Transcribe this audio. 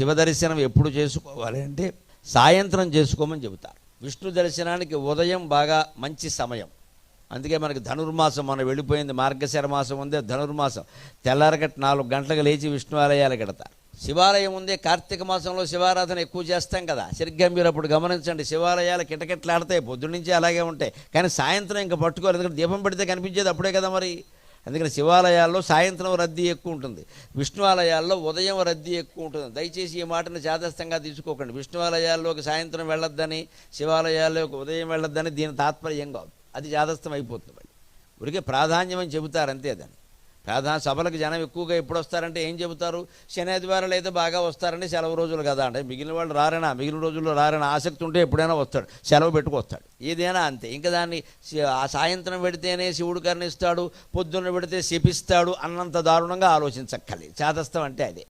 శివ దర్శనం ఎప్పుడు చేసుకోవాలి అంటే సాయంత్రం చేసుకోమని చెబుతారు. విష్ణు దర్శనానికి ఉదయం బాగా మంచి సమయం. అందుకే మనకి ధనుర్మాసం మనం వెళ్ళిపోయింది మార్గశిర మాసం ఉందే ధనుర్మాసం. తెల్లారగట్ట నాలుగు గంటలకు లేచి విష్ణు ఆలయాలు కడతారు. శివాలయం ఉందే కార్తీక మాసంలో శివారాధన ఎక్కువ చేస్తాం కదా. సరిగ్గా మీరు అప్పుడు గమనించండి శివాలయాలు కిటకెట్లాడతాయి పొద్దున్నుంచి అలాగే ఉంటాయి. కానీ సాయంత్రం ఇంకా పట్టుకోవాలి ఎందుకంటే దీపం పెడితే కనిపించేది అప్పుడే కదా మరి. అందుకని శివాలయాల్లో సాయంత్రం రద్దీ ఎక్కువ ఉంటుంది. విష్ణువాలయాల్లో ఉదయం రద్దీ ఎక్కువ ఉంటుంది. దయచేసి ఈ మాటను చాదస్తంగా తీసుకోకండి. విష్ణువాలయాల్లోకి సాయంత్రం వెళ్ళొద్దని శివాలయాల్లోకి ఉదయం వెళ్ళొద్దని దీని తాత్పర్యం కాదు. అది చాదస్తం అయిపోతుంది. మళ్ళీ ఉరికే ప్రాధాన్యం అని చెబుతారు అంతే దాన్ని. ప్రాధాన్య సభలకు జనం ఎక్కువగా ఎప్పుడు వస్తారంటే ఏం చెబుతారు? శని ఆదివారాలు అయితే బాగా వస్తారంటే సెలవు రోజులు కదా అంటే. మిగిలిన వాళ్ళు రారేనా? మిగిలిన రోజుల్లో రారైనా? ఆసక్తి ఉంటే ఎప్పుడైనా వస్తాడు. సెలవు పెట్టుకొస్తాడు. ఏదైనా అంతే. ఇంకా దాన్ని ఆ సాయంత్రం పెడితేనే శివుడు కరుణిస్తాడు పొద్దున్న పెడితే శపిస్తాడు అన్నంత దారుణంగా ఆలోచించక్కర్లేదు. చేతస్థం అంటే అదే.